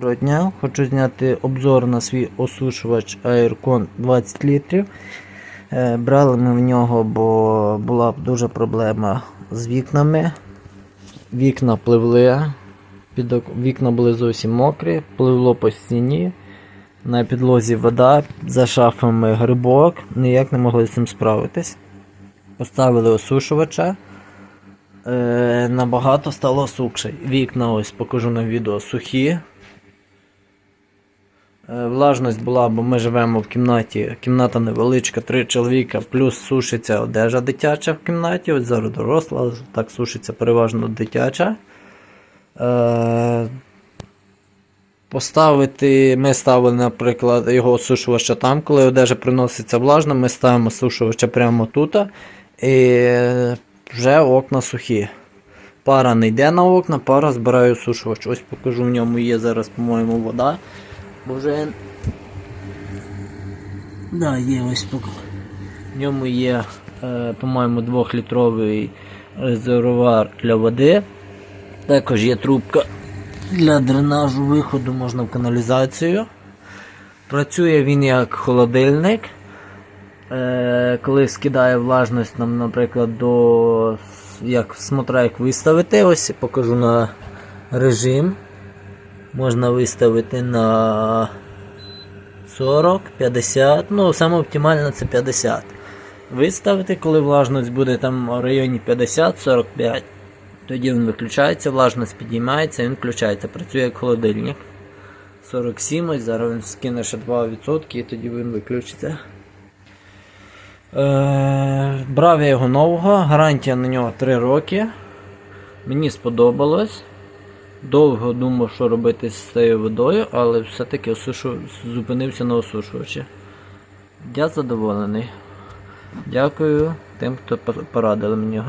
Доброго дня, хочу зняти обзор на свій осушувач Aircon 20 літрів. Е, Брали ми в нього, бо була дуже проблема з вікнами. Вікна пливли, під вікна були зовсім мокрі, пливло по стіні. На підлозі вода, за шафами грибок, ніяк не могли з цим справитись. Поставили осушувача. Е, набагато стало сухше. Вікна ось покажу на відео сухі. Е, Влажність була, бо ми живемо в кімнаті. Кімната невеличка, три чоловіка, плюс сушиться одежа дитяча в кімнаті. Ось зараз доросла, так сушиться переважно дитяча. Е, Поставити, ми ставили, наприклад, його осушувача там, коли одежа приноситься влажна, ми ставимо осушувача прямо тут. І вже окна сухі. Пара не йде на окна, пара збирає осушувач. Ось покажу, в ньому є зараз, по-моєму, вода. Бо вже. Да, є ось. В ньому є, е, по-моєму, 2-літровий резервуар для води. Також є трубка для дренажу виходу можна в каналізацію. Працює він як холодильник. Е, коли скидає влажність, нам, наприклад, до як смотря як виставити, ось покажу на режим. Можна виставити на 40, 50, ну саме оптимально це 50. Виставити, коли влажність буде там в районі 50-45. Тоді він виключається, влажність підіймається, він включається, працює як холодильник. 47, ось зараз він скине ще 2% і тоді він виключиться. Е, брав я його нового, гарантія на нього 3 роки. Мені сподобалось. Довго думав, що робити з цією водою, але все-таки осушу... зупинився на осушувачі. Я задоволений. Дякую тим, хто порадили мені.